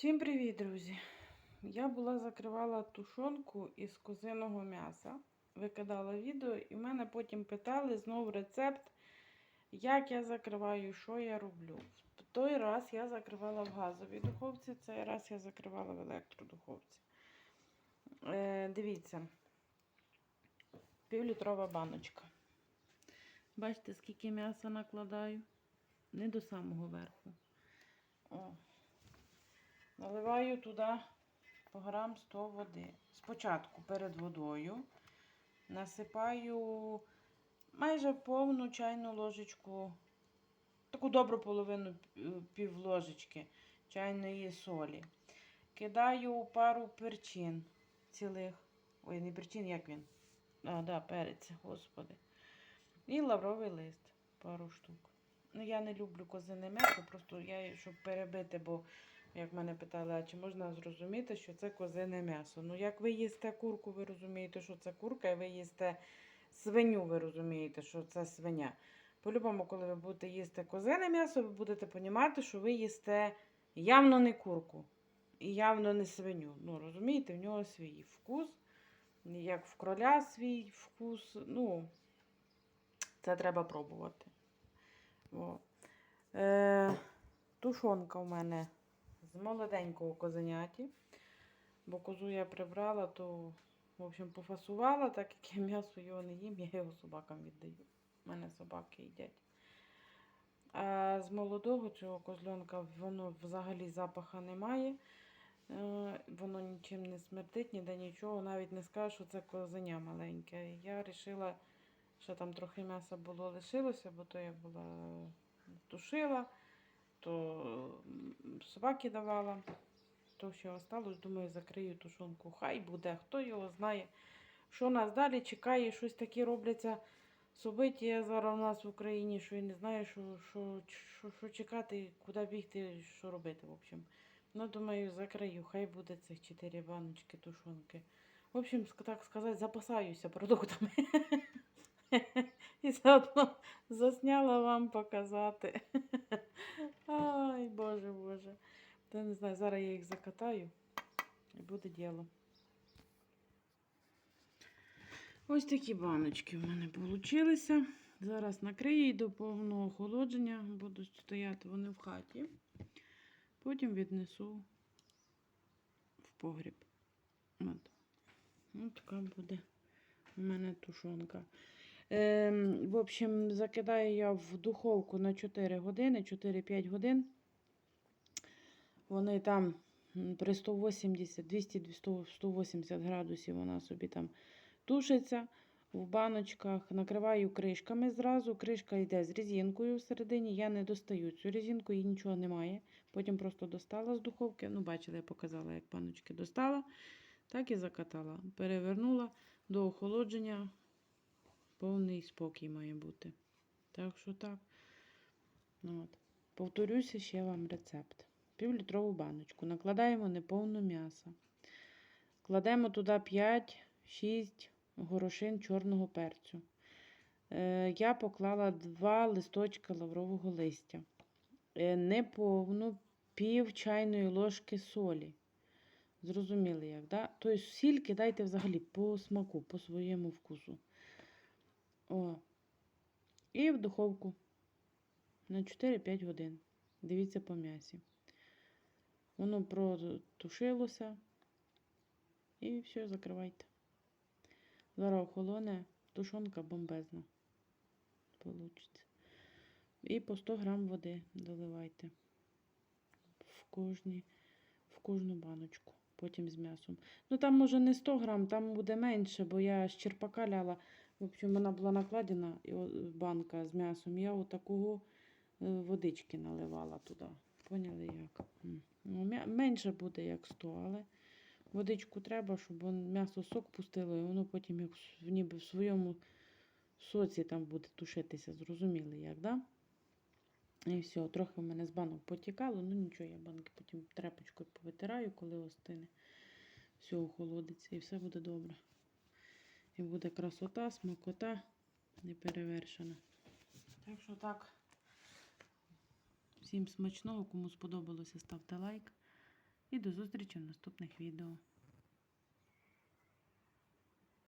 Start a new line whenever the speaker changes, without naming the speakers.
Всім привіт, друзі! Я була закривала тушонку із козиного м'яса, викидала відео, і мене потім питали знову рецепт, як я закриваю, що я роблю. В той раз я закривала в газовій духовці, цей раз я закривала в електродуховці. Е, дивіться, півлітрова баночка. Бачите, скільки м'яса накладаю? Не до самого верху. О. Наливаю туди грам 100 води. Спочатку перед водою насипаю майже повну чайну ложечку, таку добру половину е, пів ложечки чайної солі. Кидаю пару перчин цілих. Ой, не перчин, як він? А, да, перець, господи. І лавровий лист, пару штук. Ну, я не люблю козине м'ясо, просто я, щоб перебити, бо як мене питали, а чи можна зрозуміти, що це козине м'ясо? Ну, як ви їсте курку, ви розумієте, що це курка, і ви їсте свиню, ви розумієте, що це свиня. По-любому, коли ви будете їсти козине м'ясо, ви будете розуміти, що ви їсте явно не курку і явно не свиню. Ну, розумієте, в нього свій вкус, як в кроля свій вкус. Ну, це треба пробувати. О. Е, тушонка у мене з молоденького козеняті. Бо козу я прибрала, то, в общем, пофасувала, так як я м'ясо його не їм, я його собакам віддаю. У мене собаки їдять. А з молодого цього козльонка воно взагалі запаха немає. Е, Воно нічим не смердить, ніде нічого. Навіть не скажу, що це козеня маленьке. Я вирішила, що там трохи м'яса було лишилося, бо то я була тушила то собаки давала, то що осталось, думаю, закрию тушонку. Хай буде, хто його знає. Що нас далі чекає, щось таке робляться собиття зараз у нас в Україні, що я не знаю, що, що, що, що чекати, куди бігти, що робити, в общем. Ну, думаю, закрию, хай буде цих 4 баночки тушонки. В общем, так сказати, запасаюся продуктами. І заодно засняла вам показати. Ай, боже, боже. Та не знаю, зараз я їх закатаю і буде діло. Ось такі баночки в мене вийшли. Зараз накрию і до повного охолодження. Будуть стояти вони в хаті. Потім віднесу в погріб. От. Ось така буде у мене тушонка. Ем, в общем, закидаю я в духовку на 4 години, 4-5 годин. Вони там при 180, 200-180 градусів вона собі там тушиться в баночках. Накриваю кришками зразу. Кришка йде з резинкою всередині. Я не достаю цю резинку, її нічого немає. Потім просто достала з духовки. Ну, бачили, я показала, як баночки достала. Так і закатала. Перевернула до охолодження. Повний спокій має бути. Так що так. Ну, От. Повторюся ще вам рецепт. Півлітрову баночку. Накладаємо неповну м'ясо. Кладемо туди 5-6 горошин чорного перцю. Е, я поклала 2 листочка лаврового листя. Е, неповну пів чайної ложки солі. Зрозуміли як, да? Тобто сіль кидайте взагалі по смаку, по своєму вкусу. О. І в духовку на 4-5 годин. Дивіться по м'ясі. Воно протушилося. І все, закривайте. Зараз охолоне, тушонка бомбезна. Получиться. І по 100 грам води доливайте в, кожні, в кожну баночку. Потім з м'ясом. Ну там може не 100 грам, там буде менше, бо я з черпака ляла. В общем, вона була накладена і банка з м'ясом. Я отакого е, водички наливала туди. Поняли як? Ну, менше буде, як 100, але водичку треба, щоб м'ясо сок пустило, і воно потім як в- ніби в своєму соці там буде тушитися. Зрозуміли як, да? І все, трохи в мене з банок потікало, ну нічого, я банки потім тряпочкою повитираю, коли остине. Все охолодиться і все буде добре. І буде красота, смакота неперевершена. Так що так. Всім смачного, кому сподобалося, ставте лайк. і до зустрічі в наступних відео.